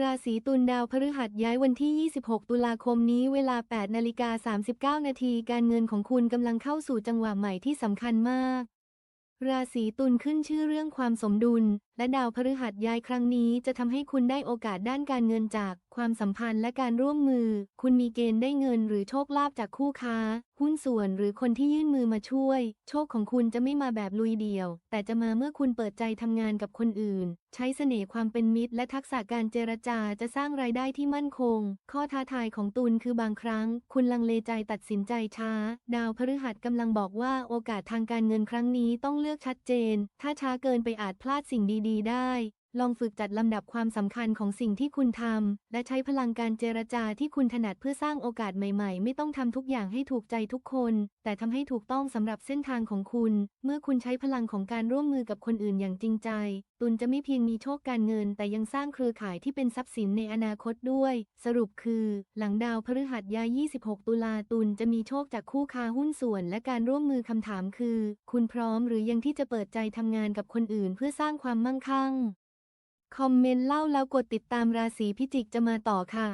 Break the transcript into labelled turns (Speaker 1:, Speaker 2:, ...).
Speaker 1: ราศีตุลดาวพฤหัสย้ายวันที่ 26 ตุลาคมนี้เวลา 8 นาฬิกา 39 นาที การเงินของคุณกำลังเข้าสู่จังหวะใหม่ที่สำคัญมาก ราศีตุลขึ้นชื่อเรื่องความสมดุล และดาวพฤหัสย้ายครั้งนี้จะทำให้คุณได้โอกาสด้านการเงินจากความสัมพันธ์และการร่วมมือ คุณมีเกณฑ์ได้เงินหรือโชคลาภจากคู่ค้า หุ้นส่วนหรือคนที่ยื่นมือมาช่วย โชคของคุณจะไม่มาแบบลุยเดี่ยว แต่จะมาเมื่อคุณเปิดใจทำงานกับคนอื่น ใช้เสน่ห์ความเป็นมิตร และทักษะการเจรจาจะสร้างรายได้ที่มั่นคง ข้อท้าทายของตุลคือบางครั้ง คุณลังเลใจตัดสินใจช้า ดาวพฤหัสกำลังบอกว่าโอกาสทางการเงินครั้งนี้ต้องเลือกชัดเจน ถ้าช้าเกินไปอาจพลาดสิ่งดี ๆ ได้ ลองฝึกจัดลำดับความสำคัญของสิ่งที่คุณทำ และใช้พลังการเจรจาที่คุณถนัดเพื่อสร้างโอกาสใหม่ๆ ไม่ต้องทำทุกอย่างให้ถูกใจทุกคน แต่ทำให้ถูกต้องสำหรับเส้นทางของคุณ เมื่อคุณใช้พลังของการร่วมมือกับคนอื่นอย่างจริงใจ ตุนจะไม่เพียงมีโชคการเงิน แต่ยังสร้างเครือข่ายที่เป็นทรัพย์สินในอนาคตด้วย สรุปคือ หลังดาวพฤหัสย้าย 26 ตุลาตุลจะมีโชคจากคู่ค้าหุ้นส่วน และการร่วมมือคำถามคือ คุณพร้อมหรือยังที่จะเปิดใจทำงานกับคนอื่น เพื่อสร้างความมั่งคั่ง คอมเมนต์เล่าแล้วกดติดตามราศีพิจิกจะมาต่อค่ะ